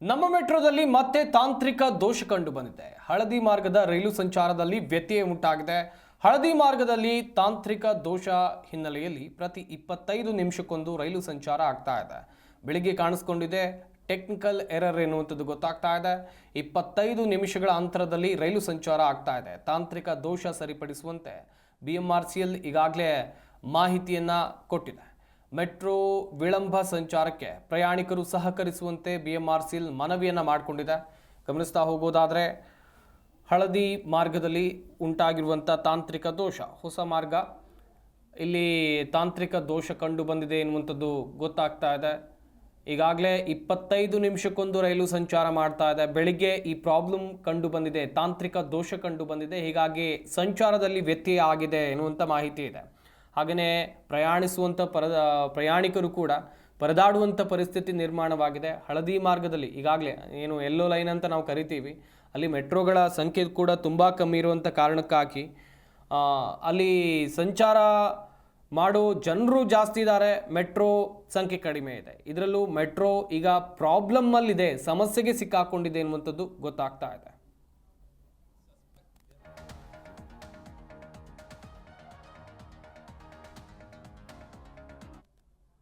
ನಮ್ಮ ಮೆಟ್ರೋದಲ್ಲಿ ಮತ್ತೆ ತಾಂತ್ರಿಕ ದೋಷ ಕಂಡು ಬಂದಿದೆ. ಹಳದಿ ಮಾರ್ಗದ ರೈಲು ಸಂಚಾರದಲ್ಲಿ ವ್ಯತ್ಯಯ ಉಂಟಾಗಿದೆ. ಹಳದಿ ಮಾರ್ಗದಲ್ಲಿ ತಾಂತ್ರಿಕ ದೋಷ ಹಿನ್ನೆಲೆಯಲ್ಲಿ ಪ್ರತಿ ಇಪ್ಪತ್ತೈದು ನಿಮಿಷಕ್ಕೊಂದು ರೈಲು ಸಂಚಾರ ಆಗ್ತಾ ಇದೆ. ಬೆಳಿಗ್ಗೆ ಕಾಣಿಸ್ಕೊಂಡಿದೆ, ಟೆಕ್ನಿಕಲ್ ಎರರ್ ಎನ್ನುವಂಥದ್ದು ಗೊತ್ತಾಗ್ತಾ ಇದೆ. ಇಪ್ಪತ್ತೈದು ನಿಮಿಷಗಳ ಅಂತರದಲ್ಲಿ ರೈಲು ಸಂಚಾರ ಆಗ್ತಾ ಇದೆ. ತಾಂತ್ರಿಕ ದೋಷ ಸರಿಪಡಿಸುವಂತೆ B M R C L ಈಗಾಗಲೇ ಮಾಹಿತಿಯನ್ನು ಕೊಟ್ಟಿದೆ. ಮೆಟ್ರೋ ವಿಳಂಬ ಸಂಚಾರಕ್ಕೆ ಪ್ರಯಾಣಿಕರು ಸಹಕರಿಸುವಂತೆ ಬಿ ಎಂ ಆರ್ ಸಿಲ್ ಮನವಿಯನ್ನು ಮಾಡಿಕೊಂಡಿದೆ. ಗಮನಿಸ್ತಾ ಹೋಗೋದಾದರೆ ಹಳದಿ ಮಾರ್ಗದಲ್ಲಿ ಉಂಟಾಗಿರುವಂಥ ತಾಂತ್ರಿಕ ದೋಷ, ಹೊಸ ಮಾರ್ಗ. ಇಲ್ಲಿ ತಾಂತ್ರಿಕ ದೋಷ ಕಂಡು ಬಂದಿದೆ ಎನ್ನುವಂಥದ್ದು ಗೊತ್ತಾಗ್ತಾ ಇದೆ. ಈಗಾಗಲೇ ಇಪ್ಪತ್ತೈದು ನಿಮಿಷಕ್ಕೊಂದು ರೈಲು ಸಂಚಾರ ಮಾಡ್ತಾ ಇದೆ. ಬೆಳಿಗ್ಗೆ ಈ ಪ್ರಾಬ್ಲಮ್ ಕಂಡು ಬಂದಿದೆ, ತಾಂತ್ರಿಕ ದೋಷ ಕಂಡು ಬಂದಿದೆ. ಹೀಗಾಗಿ ಸಂಚಾರದಲ್ಲಿ ವ್ಯತ್ಯಯ ಆಗಿದೆ ಎನ್ನುವಂಥ ಮಾಹಿತಿ ಇದೆ. ಹಾಗೆಯೇ ಪ್ರಯಾಣಿಸುವಂಥ ಪರದ, ಪ್ರಯಾಣಿಕರು ಕೂಡ ಪರದಾಡುವಂಥ ಪರಿಸ್ಥಿತಿ ನಿರ್ಮಾಣವಾಗಿದೆ. ಹಳದಿ ಮಾರ್ಗದಲ್ಲಿ ಈಗಾಗಲೇ ಏನು ಎಲ್ಲೋ ಲೈನ್ ಅಂತ ನಾವು ಕರಿತೀವಿ. ಅಲ್ಲಿ ಮೆಟ್ರೋಗಳ ಸಂಖ್ಯೆ ಕೂಡ ತುಂಬ ಕಮ್ಮಿ ಇರುವಂಥ ಕಾರಣಕ್ಕಾಗಿ ಅಲ್ಲಿ ಸಂಚಾರ ಮಾಡೋ ಜನರು ಜಾಸ್ತಿ ಇದ್ದಾರೆ, ಮೆಟ್ರೋ ಸಂಖ್ಯೆ ಕಡಿಮೆ ಇದೆ. ಇದರಲ್ಲೂ ಮೆಟ್ರೋ ಈಗ ಪ್ರಾಬ್ಲಮ್ಮಲ್ಲಿದೆ ಸಮಸ್ಯೆಗೆ ಸಿಕ್ಕಾಕೊಂಡಿದೆ ಎನ್ನುವಂಥದ್ದು ಗೊತ್ತಾಗ್ತಾ ಇದೆ.